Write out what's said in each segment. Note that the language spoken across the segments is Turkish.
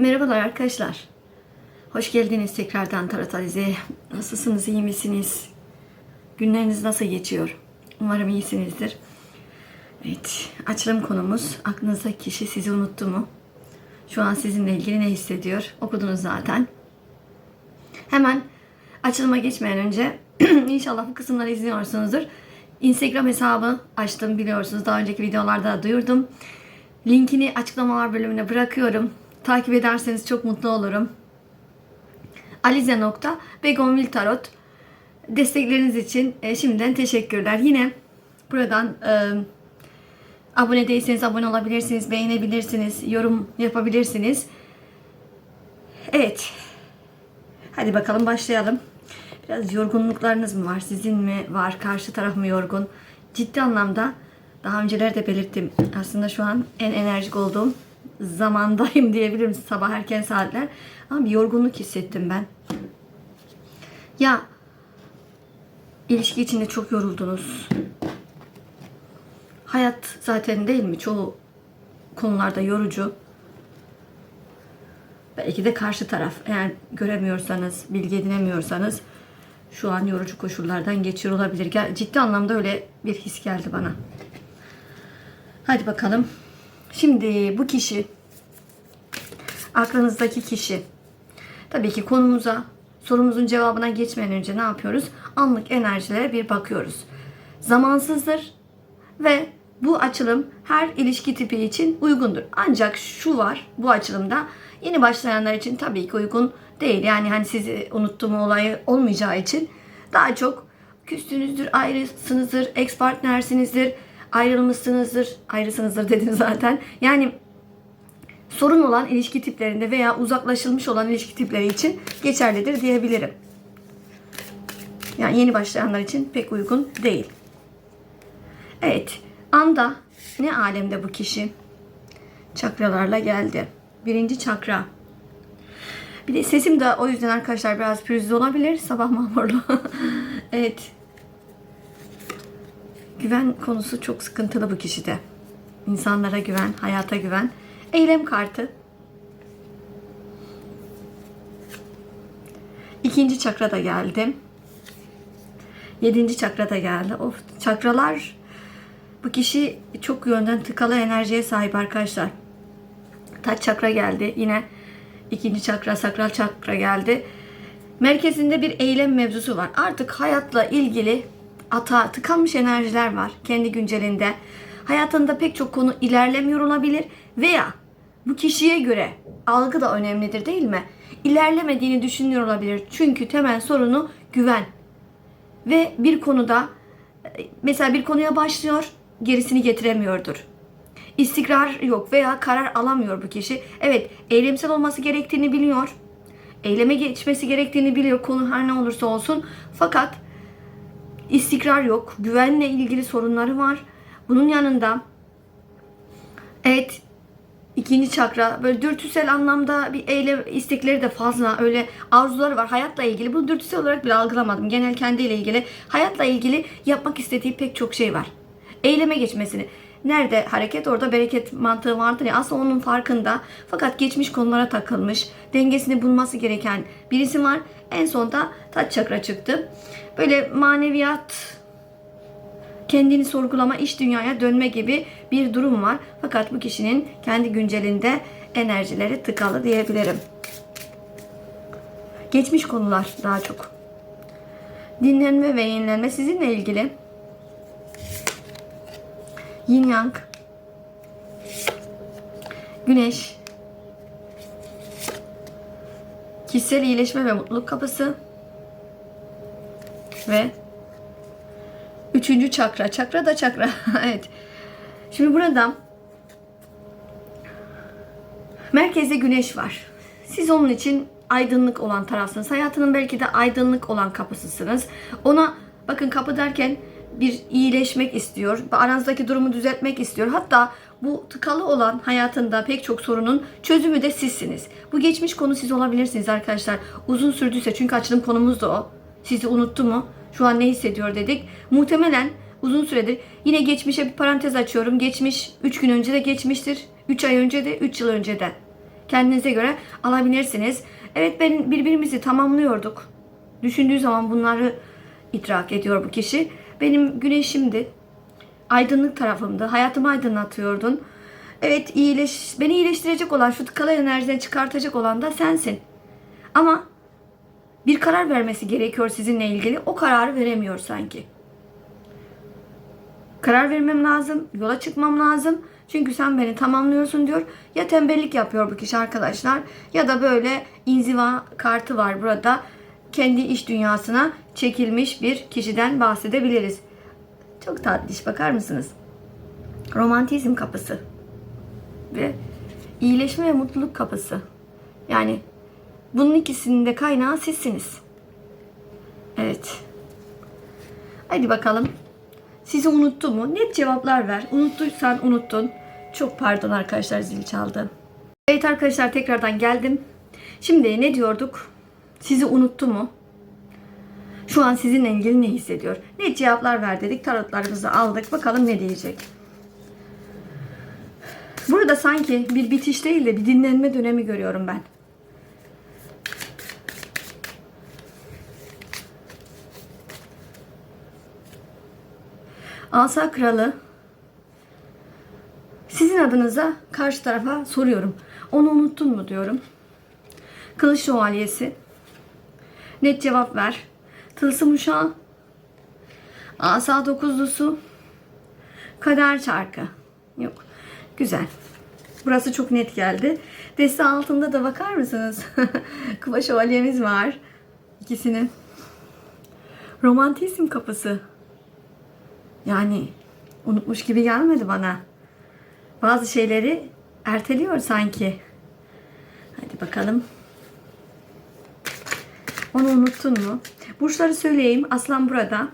Merhabalar arkadaşlar. Hoş geldiniz tekrardan Tarot Alize. Nasılsınız, iyi misiniz? Günleriniz nasıl geçiyor? Umarım iyisinizdir. Evet, açılım konumuz aklınızdaki kişi sizi unuttu mu? Şu an sizinle ilgili ne hissediyor? Okudunuz zaten. Hemen açılıma geçmeden önce inşallah bu kısımları izliyorsunuzdur. Instagram hesabı açtım biliyorsunuz. Daha önceki videolarda da duyurdum. Linkini açıklamalar bölümüne bırakıyorum. Takip ederseniz çok mutlu olurum. Alize.begonvil Tarot destekleriniz için e, şimdiden teşekkürler. Yine buradan e, abone değilseniz abone olabilirsiniz, beğenebilirsiniz, yorum yapabilirsiniz. Evet. Hadi bakalım başlayalım. Biraz yorgunluklarınız mı var? Sizin mi var? Karşı taraf mı yorgun? Ciddi anlamda daha önceler de belirttim. Aslında şu an en enerjik olduğum zamandayım diyebilirim. Sabah erken saatler. Ama bir yorgunluk hissettim ben. Ya ilişki içinde çok yoruldunuz. Hayat zaten değil mi? Çoğu konularda yorucu. Belki de karşı taraf. Eğer göremiyorsanız, bilgi edinemiyorsanız şu an yorucu koşullardan geçiyor olabilir. Ciddi anlamda öyle bir his geldi bana. Hadi bakalım. Şimdi bu kişi, aklınızdaki kişi, tabii ki konumuza, sorumuzun cevabına geçmeden önce ne yapıyoruz? Anlık enerjilere bir bakıyoruz. Zamansızdır ve bu açılım her ilişki tipi için uygundur. Ancak şu var bu açılımda yeni başlayanlar için tabii ki uygun değil. Yani hani sizi unuttuğum olayı olmayacağı için daha çok küstünüzdür, ayrısınızdır, ex partnersinizdir, ayrılmışsınızdır, ayrısınızdır dedim zaten. Yani sorun olan ilişki tiplerinde veya uzaklaşılmış olan ilişki tipleri için geçerlidir diyebilirim. Yani yeni başlayanlar için pek uygun değil. Evet, anda ne alemde bu kişi? Çakralarla geldi. Birinci çakra. Bir de sesim de o yüzden arkadaşlar biraz pürüzlü olabilir. Sabah mahmurlu. evet. Güven konusu çok sıkıntılı bu kişide. İnsanlara güven, hayata güven. Eylem kartı. İkinci çakra da geldi. Yedinci çakra da geldi. Of çakralar bu kişi çok yönden tıkalı enerjiye sahip arkadaşlar. Taç çakra geldi. Yine ikinci çakra, sakral çakra geldi. Merkezinde bir eylem mevzusu var. Artık hayatla ilgili ata tıkanmış enerjiler var kendi güncelinde. Hayatında pek çok konu ilerlemiyor olabilir veya bu kişiye göre algı da önemlidir değil mi? İlerlemediğini düşünüyor olabilir. Çünkü temel sorunu güven. Ve bir konuda mesela bir konuya başlıyor, gerisini getiremiyordur. İstikrar yok veya karar alamıyor bu kişi. Evet, eylemsel olması gerektiğini biliyor. Eyleme geçmesi gerektiğini biliyor konu her ne olursa olsun. Fakat istikrar yok. Güvenle ilgili sorunları var. Bunun yanında evet ikinci çakra böyle dürtüsel anlamda bir eylem istekleri de fazla öyle arzuları var hayatla ilgili bunu dürtüsel olarak bile algılamadım genel kendiyle ilgili hayatla ilgili yapmak istediği pek çok şey var eyleme geçmesini nerede hareket orada bereket mantığı vardır ya aslında onun farkında fakat geçmiş konulara takılmış dengesini bulması gereken birisi var en sonda taç çakra çıktı böyle maneviyat kendini sorgulama, iş dünyaya dönme gibi bir durum var. Fakat bu kişinin kendi güncelinde enerjileri tıkalı diyebilirim. Geçmiş konular daha çok. Dinlenme ve yenilenme sizinle ilgili. Yin Yang. Güneş. Kişisel iyileşme ve mutluluk kapısı. Ve Üçüncü çakra. Çakra da çakra. evet. Şimdi burada merkezde güneş var. Siz onun için aydınlık olan tarafsınız. Hayatının belki de aydınlık olan kapısısınız. Ona bakın kapı derken bir iyileşmek istiyor. Aranızdaki durumu düzeltmek istiyor. Hatta bu tıkalı olan hayatında pek çok sorunun çözümü de sizsiniz. Bu geçmiş konu siz olabilirsiniz arkadaşlar. Uzun sürdüyse çünkü açılım konumuz da o. Sizi unuttu mu? Şu an ne hissediyor dedik. Muhtemelen uzun süredir yine geçmişe bir parantez açıyorum. Geçmiş 3 gün önce de geçmiştir. 3 ay önce de 3 yıl önce de. Kendinize göre alabilirsiniz. Evet ben birbirimizi tamamlıyorduk. Düşündüğü zaman bunları idrak ediyor bu kişi. Benim güneşimdi. Aydınlık tarafımdı. Hayatımı aydınlatıyordun. Evet iyileş, beni iyileştirecek olan, şu tıkalı enerjiden çıkartacak olan da sensin. Ama bir karar vermesi gerekiyor sizinle ilgili. O kararı veremiyor sanki. Karar vermem lazım, yola çıkmam lazım. Çünkü sen beni tamamlıyorsun diyor. Ya tembellik yapıyor bu kişi arkadaşlar ya da böyle inziva kartı var burada. Kendi iş dünyasına çekilmiş bir kişiden bahsedebiliriz. Çok tatlış bakar mısınız? Romantizm kapısı ve iyileşme ve mutluluk kapısı. Yani bunun ikisinin de kaynağı sizsiniz. Evet. Hadi bakalım. Sizi unuttu mu? Net cevaplar ver. Unuttuysan unuttun. Çok pardon arkadaşlar zil çaldı. Evet arkadaşlar tekrardan geldim. Şimdi ne diyorduk? Sizi unuttu mu? Şu an sizinle ilgili ne hissediyor? Net cevaplar ver dedik. Tarotlarımızı aldık. Bakalım ne diyecek. Burada sanki bir bitiş değil de bir dinlenme dönemi görüyorum ben. Asa Kralı sizin adınıza karşı tarafa soruyorum. Onu unuttun mu diyorum. Kılıç Şövalyesi net cevap ver. Tılsım Uşağı Asa Dokuzlusu Kader Çarkı Yok. Güzel. Burası çok net geldi. Deste altında da bakar mısınız? Kuba şövalyemiz var. İkisinin. Romantizm kapısı. Yani unutmuş gibi gelmedi bana. Bazı şeyleri erteliyor sanki. Hadi bakalım. Onu unuttun mu? Burçları söyleyeyim. Aslan burada.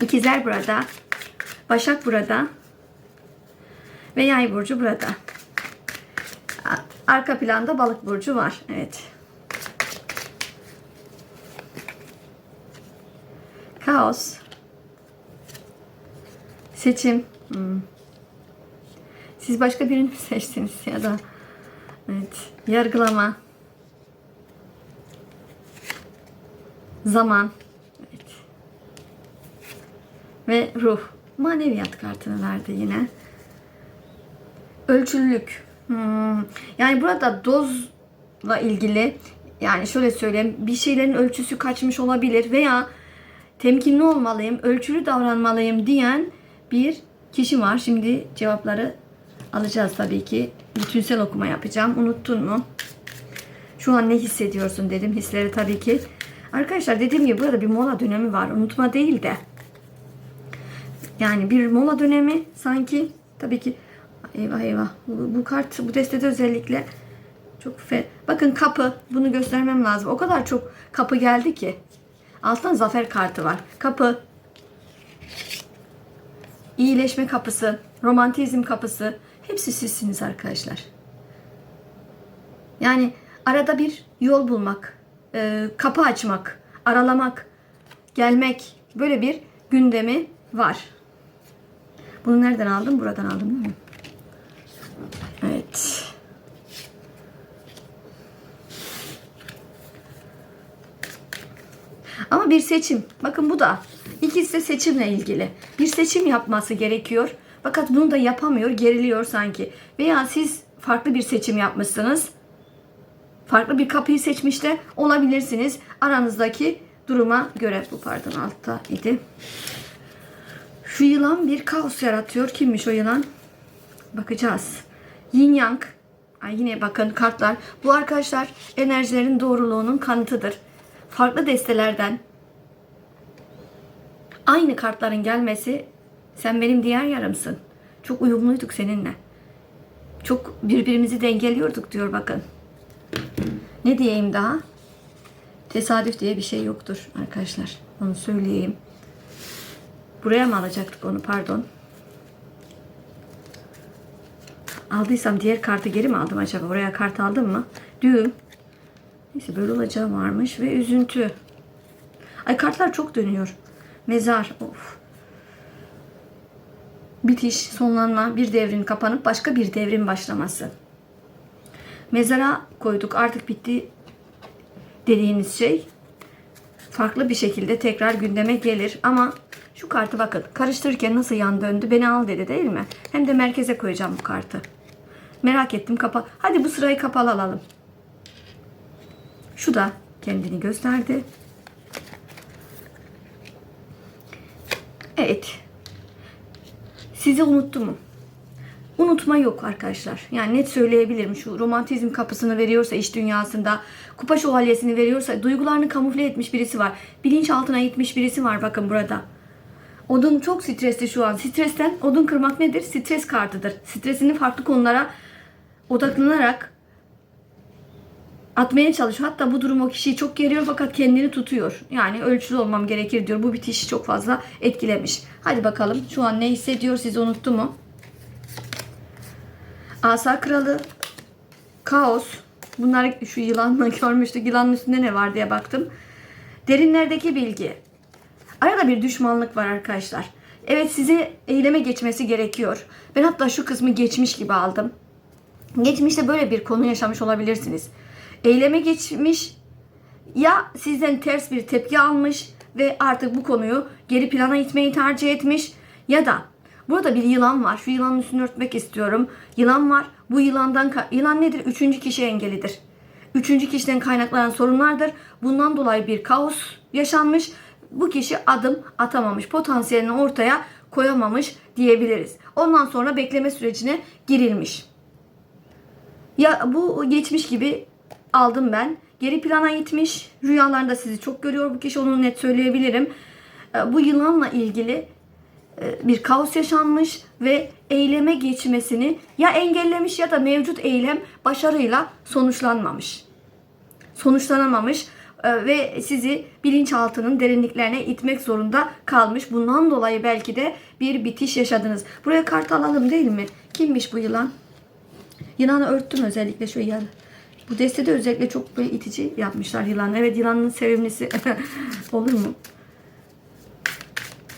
İkizler burada. Başak burada. Ve yay burcu burada. Arka planda balık burcu var. Evet. Kaos. Seçim. Hmm. Siz başka birini mi seçtiniz ya da evet. Yargılama. Zaman. Evet. Ve ruh. Maneviyat kartını verdi yine. Ölçülülük. Hmm. Yani burada dozla ilgili yani şöyle söyleyeyim bir şeylerin ölçüsü kaçmış olabilir veya temkinli olmalıyım, ölçülü davranmalıyım diyen bir kişi var. Şimdi cevapları alacağız tabii ki. Bütünsel okuma yapacağım. Unuttun mu? Şu an ne hissediyorsun dedim. Hisleri tabii ki. Arkadaşlar dediğim gibi burada bir mola dönemi var. Unutma değil de. Yani bir mola dönemi sanki tabii ki eyvah eyvah. Bu, bu kart bu destede özellikle çok fe bakın kapı. Bunu göstermem lazım. O kadar çok kapı geldi ki. Alttan zafer kartı var. Kapı. İyileşme kapısı romantizm kapısı. Hepsi sizsiniz arkadaşlar. Yani arada bir yol bulmak e, kapı açmak aralamak gelmek böyle bir gündemi var bunu nereden aldım? Buradan aldım değil mi? Evet. Ama bir seçim. Bakın bu da. İkisi de seçimle ilgili. Bir seçim yapması gerekiyor. Fakat bunu da yapamıyor. Geriliyor sanki. Veya siz farklı bir seçim yapmışsınız. Farklı bir kapıyı seçmiş de olabilirsiniz. Aranızdaki duruma göre. Bu pardon altta idi. Şu yılan bir kaos yaratıyor. Kimmiş o yılan? Bakacağız. Yin Yang. Ay yine bakın kartlar. Bu arkadaşlar enerjilerin doğruluğunun kanıtıdır. Farklı destelerden aynı kartların gelmesi sen benim diğer yarımsın. Çok uyumluyduk seninle. Çok birbirimizi dengeliyorduk diyor bakın. Ne diyeyim daha? Tesadüf diye bir şey yoktur arkadaşlar. Onu söyleyeyim. Buraya mı alacaktık onu pardon. Aldıysam diğer kartı geri mi aldım acaba? Oraya kart aldım mı? Düğüm. Neyse böyle olacağı varmış ve üzüntü. Ay kartlar çok dönüyor. Mezar. Of. Bitiş, sonlanma, bir devrin kapanıp başka bir devrin başlaması. Mezara koyduk artık bitti dediğiniz şey farklı bir şekilde tekrar gündeme gelir ama şu kartı bakın karıştırırken nasıl yan döndü beni al dedi değil mi? Hem de merkeze koyacağım bu kartı. Merak ettim kapa. Hadi bu sırayı kapalı alalım. Şu da kendini gösterdi. Evet. Sizi unuttu mu? Unutma yok arkadaşlar. Yani net söyleyebilirim. Şu romantizm kapısını veriyorsa iş dünyasında, kupa şövalyesini veriyorsa, duygularını kamufle etmiş birisi var. Bilinçaltına gitmiş birisi var bakın burada. Odun çok stresli şu an. Stresten odun kırmak nedir? Stres kartıdır. Stresini farklı konulara odaklanarak atmaya çalışıyor. Hatta bu durum o kişiyi çok geriyor fakat kendini tutuyor. Yani ölçülü olmam gerekir diyor. Bu bitişi çok fazla etkilemiş. Hadi bakalım şu an ne hissediyor sizi unuttu mu? Asa kralı, kaos. Bunlar şu yılanla görmüştük. Yılanın üstünde ne var diye baktım. Derinlerdeki bilgi. Arada bir düşmanlık var arkadaşlar. Evet size eyleme geçmesi gerekiyor. Ben hatta şu kısmı geçmiş gibi aldım. Geçmişte böyle bir konu yaşamış olabilirsiniz. Eyleme geçmiş ya sizden ters bir tepki almış ve artık bu konuyu geri plana itmeyi tercih etmiş ya da burada bir yılan var. Şu yılanın üstünü örtmek istiyorum. Yılan var. Bu yılandan yılan nedir? Üçüncü kişi engelidir. Üçüncü kişiden kaynaklanan sorunlardır. Bundan dolayı bir kaos yaşanmış. Bu kişi adım atamamış. Potansiyelini ortaya koyamamış diyebiliriz. Ondan sonra bekleme sürecine girilmiş. Ya bu geçmiş gibi aldım ben. Geri plana gitmiş. Rüyalarında sizi çok görüyor bu kişi onu net söyleyebilirim. E, Bu yılanla ilgili bir kaos yaşanmış ve eyleme geçmesini ya engellemiş ya da mevcut eylem başarıyla sonuçlanmamış. Sonuçlanamamış e, ve sizi bilinçaltının derinliklerine itmek zorunda kalmış. Bundan dolayı belki de bir bitiş yaşadınız. Buraya kart alalım değil mi? Kimmiş bu yılan? Yılanı örttüm özellikle şu yılanı. Bu destede özellikle çok böyle itici yapmışlar yılan. Evet yılanın sevimlisi olur mu?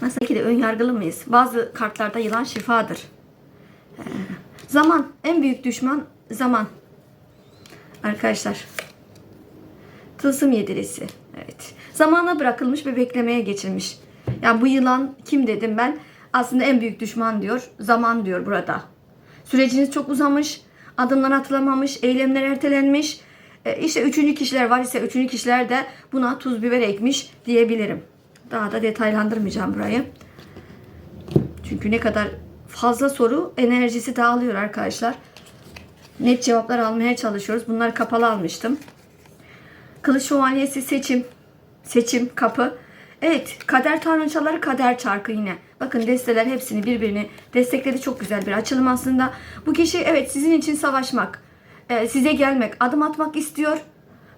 Nasıl ki de ön yargılı mıyız? Bazı kartlarda yılan şifadır. Ee, Zaman. En büyük düşman zaman. Arkadaşlar. Tılsım yedirisi. Evet. Zamana bırakılmış ve beklemeye geçilmiş. Yani bu yılan kim dedim ben? Aslında en büyük düşman diyor. Zaman diyor burada. Süreciniz çok uzamış. Adımlar atılamamış. Eylemler ertelenmiş. E, işte üçüncü kişiler var ise üçüncü kişiler de buna tuz biber ekmiş diyebilirim. Daha da detaylandırmayacağım burayı. Çünkü ne kadar fazla soru enerjisi dağılıyor arkadaşlar. Net cevaplar almaya çalışıyoruz. Bunları kapalı almıştım. Kılıç şövalyesi seçim. Seçim kapı. Evet kader tanrıçaları kader çarkı yine. Bakın desteler hepsini birbirini destekledi. Çok güzel bir açılım aslında. Bu kişi evet sizin için savaşmak. e, size gelmek, adım atmak istiyor.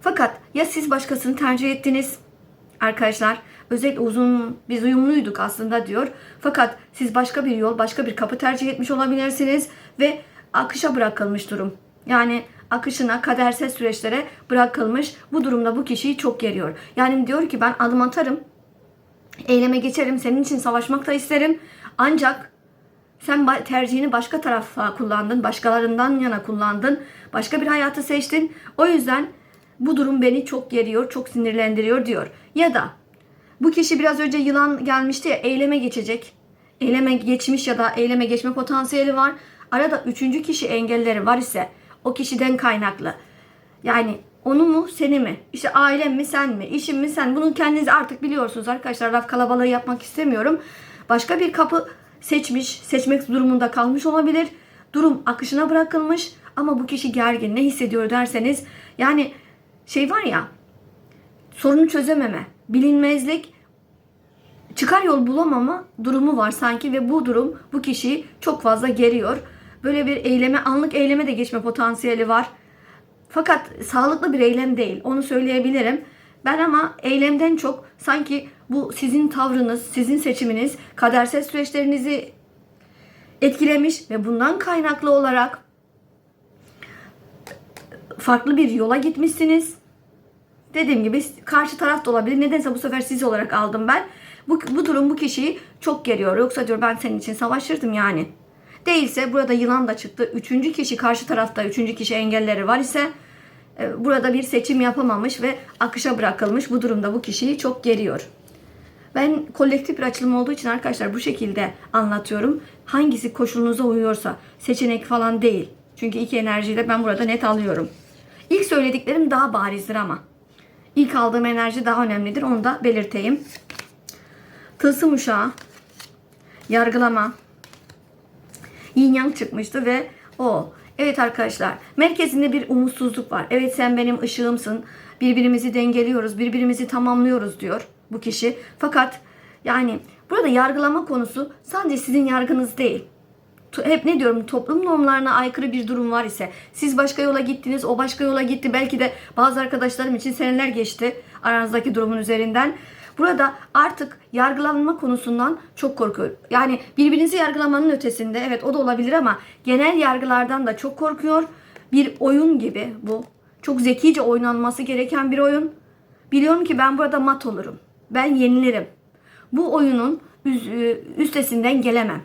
Fakat ya siz başkasını tercih ettiniz arkadaşlar. Özellikle uzun biz uyumluyduk aslında diyor. Fakat siz başka bir yol, başka bir kapı tercih etmiş olabilirsiniz ve akışa bırakılmış durum. Yani akışına, kadersel süreçlere bırakılmış. Bu durumda bu kişiyi çok geriyor. Yani diyor ki ben adım atarım, eyleme geçerim, senin için savaşmak da isterim. Ancak sen tercihini başka tarafa kullandın, başkalarından yana kullandın, başka bir hayatı seçtin. O yüzden bu durum beni çok geriyor, çok sinirlendiriyor diyor. Ya da bu kişi biraz önce yılan gelmişti ya eyleme geçecek. Eyleme geçmiş ya da eyleme geçme potansiyeli var. Arada üçüncü kişi engelleri var ise o kişiden kaynaklı. Yani onu mu seni mi? İşte ailem mi sen mi? İşim mi sen? Bunu kendiniz artık biliyorsunuz arkadaşlar. Laf kalabalığı yapmak istemiyorum. Başka bir kapı seçmiş, seçmek durumunda kalmış olabilir. Durum akışına bırakılmış ama bu kişi gergin. Ne hissediyor derseniz yani şey var ya sorunu çözememe, bilinmezlik, çıkar yol bulamama durumu var sanki ve bu durum bu kişiyi çok fazla geriyor. Böyle bir eyleme, anlık eyleme de geçme potansiyeli var. Fakat sağlıklı bir eylem değil. Onu söyleyebilirim. Ben ama eylemden çok sanki bu sizin tavrınız, sizin seçiminiz kadersel süreçlerinizi etkilemiş ve bundan kaynaklı olarak farklı bir yola gitmişsiniz. Dediğim gibi karşı taraf da olabilir. Nedense bu sefer siz olarak aldım ben. Bu, bu durum bu kişiyi çok geriyor. Yoksa diyor ben senin için savaşırdım yani. Değilse burada yılan da çıktı. Üçüncü kişi karşı tarafta üçüncü kişi engelleri var ise e, burada bir seçim yapamamış ve akışa bırakılmış. Bu durumda bu kişiyi çok geriyor. Ben kolektif bir açılım olduğu için arkadaşlar bu şekilde anlatıyorum. Hangisi koşulunuza uyuyorsa seçenek falan değil. Çünkü iki enerjiyi de ben burada net alıyorum. İlk söylediklerim daha barizdir ama. İlk aldığım enerji daha önemlidir. Onu da belirteyim. Tılsım uşağı, yargılama, yin yang çıkmıştı ve o. Evet arkadaşlar merkezinde bir umutsuzluk var. Evet sen benim ışığımsın. Birbirimizi dengeliyoruz, birbirimizi tamamlıyoruz diyor bu kişi. Fakat yani burada yargılama konusu sadece sizin yargınız değil. Hep ne diyorum toplum normlarına aykırı bir durum var ise siz başka yola gittiniz o başka yola gitti belki de bazı arkadaşlarım için seneler geçti aranızdaki durumun üzerinden. Burada artık yargılanma konusundan çok korkuyor. Yani birbirinizi yargılamanın ötesinde evet o da olabilir ama genel yargılardan da çok korkuyor. Bir oyun gibi bu. Çok zekice oynanması gereken bir oyun. Biliyorum ki ben burada mat olurum. Ben yenilirim. Bu oyunun üstesinden gelemem.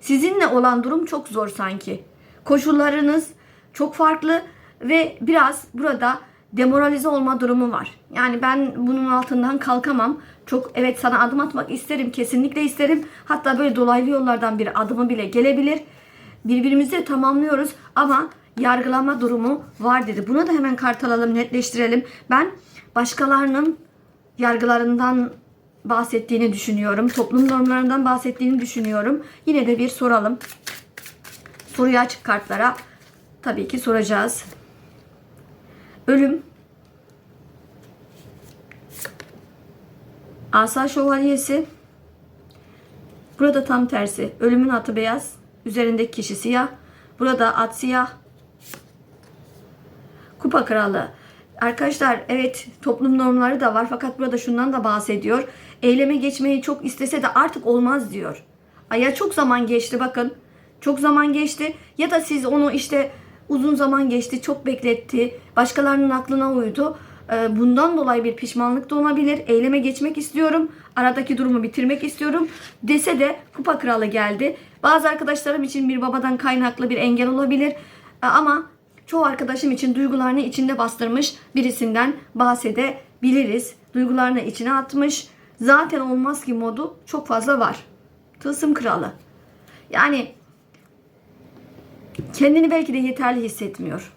Sizinle olan durum çok zor sanki. Koşullarınız çok farklı ve biraz burada demoralize olma durumu var. Yani ben bunun altından kalkamam. Çok evet sana adım atmak isterim, kesinlikle isterim. Hatta böyle dolaylı yollardan bir adımı bile gelebilir. Birbirimizi tamamlıyoruz ama yargılama durumu var dedi. Buna da hemen kart alalım, netleştirelim. Ben başkalarının yargılarından bahsettiğini düşünüyorum. Toplum normlarından bahsettiğini düşünüyorum. Yine de bir soralım. Soruyu açık kartlara tabii ki soracağız. Ölüm. Asa şövalyesi. Burada tam tersi. Ölümün atı beyaz. Üzerindeki kişi siyah. Burada at siyah. Kupa kralı. Arkadaşlar evet toplum normları da var fakat burada şundan da bahsediyor. Eyleme geçmeyi çok istese de artık olmaz diyor. Ya çok zaman geçti bakın. Çok zaman geçti ya da siz onu işte uzun zaman geçti, çok bekletti, başkalarının aklına uydu. Ee, Bundan dolayı bir pişmanlık da olabilir. Eyleme geçmek istiyorum. Aradaki durumu bitirmek istiyorum. Dese de kupa kralı geldi. Bazı arkadaşlarım için bir babadan kaynaklı bir engel olabilir. Ee, Ama çoğu arkadaşım için duygularını içinde bastırmış birisinden bahsedebiliriz. Duygularını içine atmış. Zaten olmaz ki modu çok fazla var. Tılsım kralı. Yani kendini belki de yeterli hissetmiyor.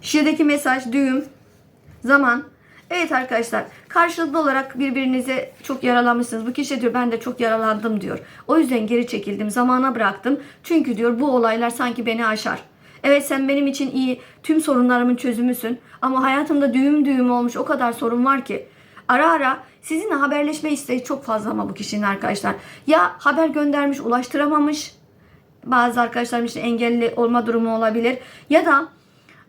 Şiirdeki mesaj düğüm, zaman. Evet arkadaşlar karşılıklı olarak birbirinize çok yaralanmışsınız. Bu kişi diyor ben de çok yaralandım diyor. O yüzden geri çekildim zamana bıraktım. Çünkü diyor bu olaylar sanki beni aşar. Evet sen benim için iyi tüm sorunlarımın çözümüsün. Ama hayatımda düğüm düğüm olmuş o kadar sorun var ki. Ara ara sizinle haberleşme isteği çok fazla ama bu kişinin arkadaşlar. Ya haber göndermiş ulaştıramamış. Bazı arkadaşlarım için engelli olma durumu olabilir. Ya da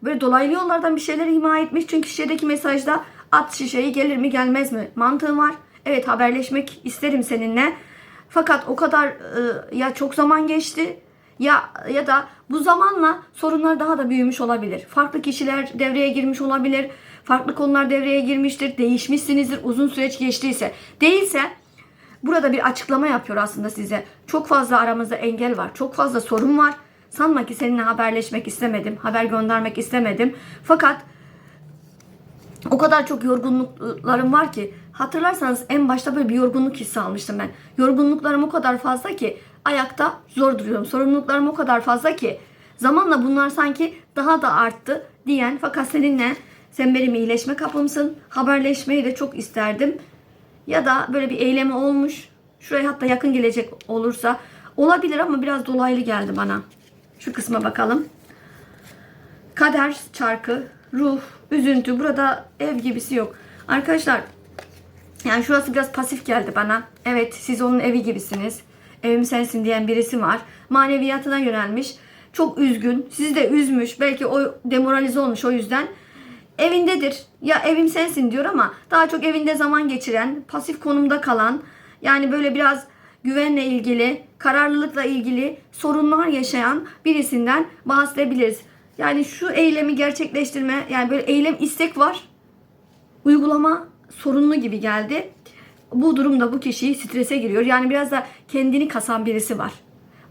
böyle dolaylı yollardan bir şeyler ima etmiş. Çünkü şişedeki mesajda at şişeyi gelir mi gelmez mi mantığı var. Evet haberleşmek isterim seninle. Fakat o kadar e, ya çok zaman geçti ya ya da bu zamanla sorunlar daha da büyümüş olabilir. Farklı kişiler devreye girmiş olabilir. Farklı konular devreye girmiştir. Değişmişsinizdir uzun süreç geçtiyse. Değilse burada bir açıklama yapıyor aslında size. Çok fazla aramızda engel var. Çok fazla sorun var. Sanma ki seninle haberleşmek istemedim. Haber göndermek istemedim. Fakat o kadar çok yorgunluklarım var ki hatırlarsanız en başta böyle bir yorgunluk hissi almıştım ben. Yorgunluklarım o kadar fazla ki ayakta zor duruyorum. Sorumluluklarım o kadar fazla ki zamanla bunlar sanki daha da arttı diyen fakat seninle sen benim iyileşme kapımsın. Haberleşmeyi de çok isterdim. Ya da böyle bir eylemi olmuş. Şuraya hatta yakın gelecek olursa olabilir ama biraz dolaylı geldi bana. Şu kısma bakalım. Kader çarkı, ruh, üzüntü. Burada ev gibisi yok. Arkadaşlar yani şurası biraz pasif geldi bana. Evet siz onun evi gibisiniz. Evim sensin diyen birisi var. Maneviyatına yönelmiş. Çok üzgün. Sizi de üzmüş. Belki o demoralize olmuş o yüzden. Evindedir. Ya evim sensin diyor ama daha çok evinde zaman geçiren, pasif konumda kalan, yani böyle biraz güvenle ilgili, kararlılıkla ilgili sorunlar yaşayan birisinden bahsedebiliriz. Yani şu eylemi gerçekleştirme, yani böyle eylem istek var. Uygulama sorunlu gibi geldi. Bu durumda bu kişi strese giriyor. Yani biraz da kendini kasan birisi var.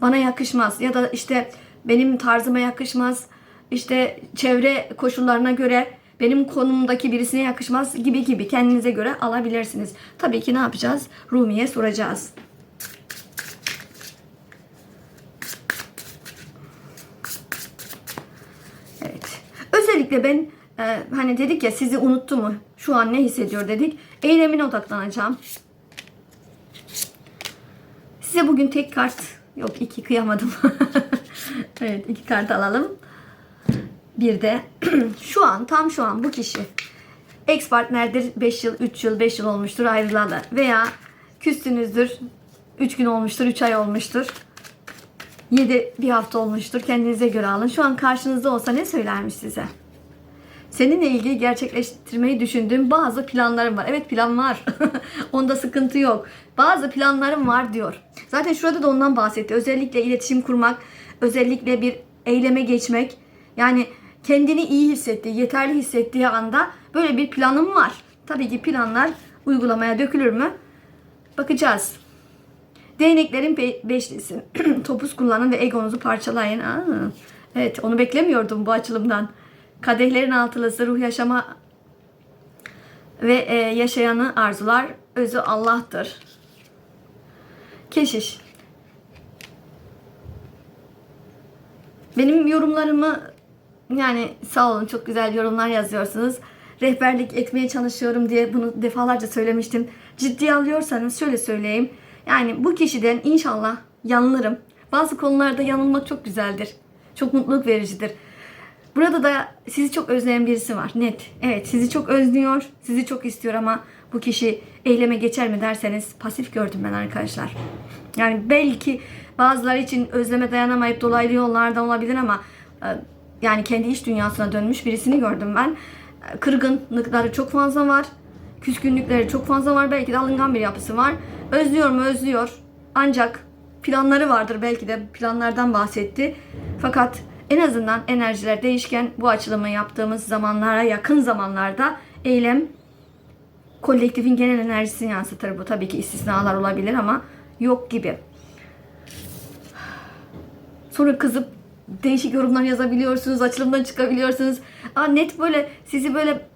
Bana yakışmaz ya da işte benim tarzıma yakışmaz. İşte çevre koşullarına göre benim konumdaki birisine yakışmaz gibi gibi kendinize göre alabilirsiniz. Tabii ki ne yapacağız? Rumi'ye soracağız. Evet. Özellikle ben e, hani dedik ya sizi unuttu mu? Şu an ne hissediyor dedik. Eylemine odaklanacağım. Size bugün tek kart yok iki kıyamadım. evet iki kart alalım. Bir de şu an tam şu an bu kişi ex partnerdir 5 yıl 3 yıl 5 yıl olmuştur ayrılalı veya küstünüzdür 3 gün olmuştur 3 ay olmuştur 7 bir hafta olmuştur kendinize göre alın. Şu an karşınızda olsa ne söylermiş size? Seninle ilgili gerçekleştirmeyi düşündüğüm bazı planlarım var. Evet plan var. Onda sıkıntı yok. Bazı planlarım var diyor. Zaten şurada da ondan bahsetti. Özellikle iletişim kurmak, özellikle bir eyleme geçmek. Yani kendini iyi hissettiği, yeterli hissettiği anda böyle bir planım var. Tabii ki planlar uygulamaya dökülür mü? Bakacağız. Değneklerin be- beşlisi. Topuz kullanın ve egonuzu parçalayın. Aa, evet onu beklemiyordum bu açılımdan. Kadehlerin altılısı ruh yaşama ve e, yaşayanı arzular özü Allah'tır. Keşiş. Benim yorumlarımı yani sağ olun çok güzel yorumlar yazıyorsunuz. Rehberlik etmeye çalışıyorum diye bunu defalarca söylemiştim. Ciddiye alıyorsanız şöyle söyleyeyim. Yani bu kişiden inşallah yanılırım. Bazı konularda yanılmak çok güzeldir. Çok mutluluk vericidir. Burada da sizi çok özleyen birisi var. Net. Evet sizi çok özlüyor. Sizi çok istiyor ama bu kişi eyleme geçer mi derseniz pasif gördüm ben arkadaşlar. Yani belki bazıları için özleme dayanamayıp dolaylı yollardan olabilir ama e, yani kendi iş dünyasına dönmüş birisini gördüm ben. E, Kırgınlıkları çok fazla var. Küskünlükleri çok fazla var. Belki de alıngan bir yapısı var. Özlüyor mu? Özlüyor. Ancak planları vardır. Belki de planlardan bahsetti. Fakat en azından enerjiler değişken bu açılımı yaptığımız zamanlara yakın zamanlarda eylem kolektifin genel enerjisini yansıtır bu. Tabii ki istisnalar olabilir ama yok gibi. Sonra kızıp değişik yorumlar yazabiliyorsunuz, açılımdan çıkabiliyorsunuz. Aa, net böyle sizi böyle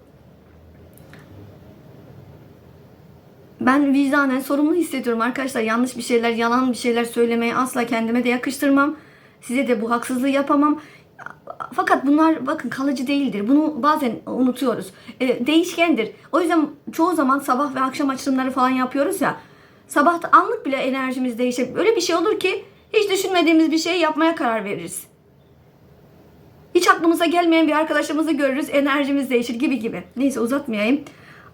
ben vicdanen sorumlu hissediyorum arkadaşlar. Yanlış bir şeyler, yalan bir şeyler söylemeyi asla kendime de yakıştırmam. Size de bu haksızlığı yapamam. Fakat bunlar bakın kalıcı değildir. Bunu bazen unutuyoruz. E, değişkendir. O yüzden çoğu zaman sabah ve akşam açılımları falan yapıyoruz ya. Sabah anlık bile enerjimiz değişir. Öyle bir şey olur ki hiç düşünmediğimiz bir şey yapmaya karar veririz. Hiç aklımıza gelmeyen bir arkadaşımızı görürüz. Enerjimiz değişir gibi gibi. Neyse uzatmayayım.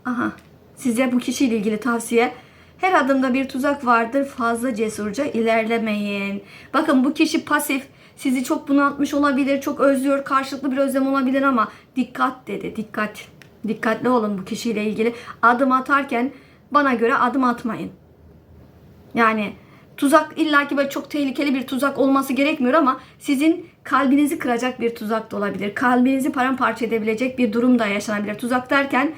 Aha size bu kişiyle ilgili tavsiye. Her adımda bir tuzak vardır. Fazla cesurca ilerlemeyin. Bakın bu kişi pasif. Sizi çok bunaltmış olabilir. Çok özlüyor. Karşılıklı bir özlem olabilir ama dikkat dedi. Dikkat. Dikkatli olun bu kişiyle ilgili. Adım atarken bana göre adım atmayın. Yani tuzak illaki böyle çok tehlikeli bir tuzak olması gerekmiyor ama sizin kalbinizi kıracak bir tuzak da olabilir. Kalbinizi paramparça edebilecek bir durum da yaşanabilir. Tuzak derken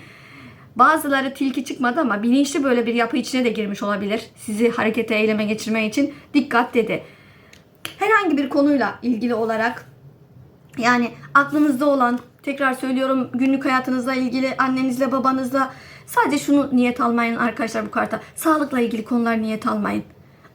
bazıları tilki çıkmadı ama bilinçli böyle bir yapı içine de girmiş olabilir. Sizi harekete eyleme geçirmek için dikkat dedi. Herhangi bir konuyla ilgili olarak yani aklınızda olan tekrar söylüyorum günlük hayatınızla ilgili annenizle babanızla sadece şunu niyet almayın arkadaşlar bu karta. Sağlıkla ilgili konular niyet almayın.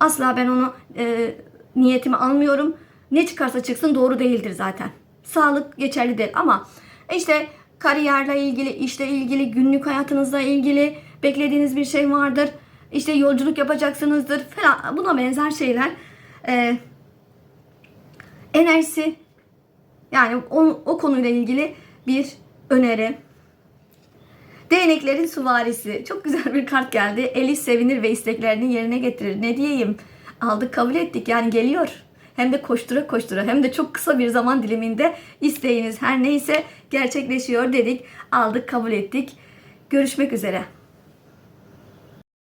Asla ben onu e, niyetimi almıyorum. Ne çıkarsa çıksın doğru değildir zaten. Sağlık geçerli değil ama işte kariyerle ilgili, işle ilgili, günlük hayatınızla ilgili beklediğiniz bir şey vardır. İşte yolculuk yapacaksınızdır falan buna benzer şeyler. E, enerjisi yani o, o konuyla ilgili bir öneri. Değneklerin süvarisi. Çok güzel bir kart geldi. Eli sevinir ve isteklerini yerine getirir. Ne diyeyim? Aldık kabul ettik. Yani geliyor. Hem de koştura koştura hem de çok kısa bir zaman diliminde isteğiniz her neyse gerçekleşiyor dedik. Aldık kabul ettik. Görüşmek üzere.